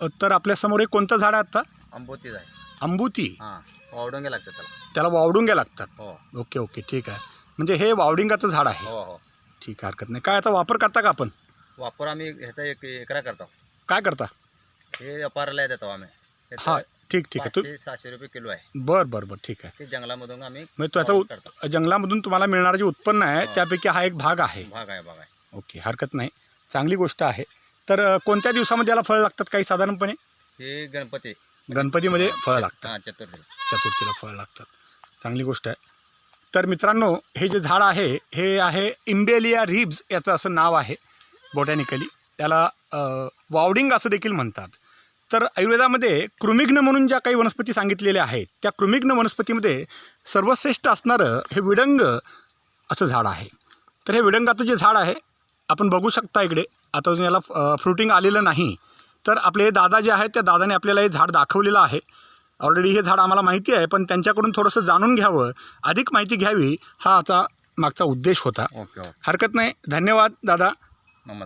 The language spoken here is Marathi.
तर आपल्यासमोर एक कोणतं झाड आहे आत्ता आंबोतीच आहे अंबुती हां वावडोंगे लागतात त्याला. त्याला वावडुंग्या लागतात? हो. ओके ओके ठीक आहे. म्हणजे हे वावडिंगाचं झाड आहे. हो हो. ठीक आहे हरकत नाही. काय याचा वापर करता का आपण? वापर आम्ही ह्याचा एक एकरा करतो. काय करता? हे व्यापाराला देतो आम्ही. हा ठीक ठीक आहे. पाचशे सहाशे रुपये किलो आहे. बरं बरं बरं ठीक आहे. ते जंगलामधून आम्ही म्हणजे त्याचा उत- जंगलामधून तुम्हाला मिळणारं जे उत्पन्न आहे हा. त्यापैकी हा एक भाग आहे. भाग आहे भाग आहे. ओके हरकत नाही. चांगली गोष्ट आहे. तर अ, कोणत्या दिवसामध्ये याला फळं लागतात काही साधारणपणे? हे गणपती. गणपतीमध्ये फळं लागतात. हां चतुर्थीला. चतुर्थीला फळं लागतात. चांगली गोष्ट आहे. तर मित्रांनो हे जे झाड आहे हे आहे इम्बेलिया रिब्स याचं असं नाव आहे बॉटॅनिकली. त्याला अ, वावडिंग असं देखील म्हणतात. तर आयुर्वेदामध्ये कृमिग्न म्हणून ज्या काही वनस्पती सांगितलेल्या आहेत त्या कृमिग्न वनस्पतीमध्ये सर्वश्रेष्ठ असणारं हे विडंग असं झाड आहे. तर हे विडंगाचं जे झाड आहे आपण बघू शकता इकडे. आता अजून याला फ्रुटिंग आलेलं नाही. तर आपले हे दादा जे आहेत त्या दादाने आपल्याला हे झाड दाखवलेलं आहे. ऑलरेडी हे झाड आम्हाला माहिती आहे पण त्यांच्याकडून थोडंसं जाणून घ्यावं. अधिक माहिती घ्यावी हा आचा मागचा उद्देश होता. हरकत नाही. धन्यवाद दादा. नमस्कार.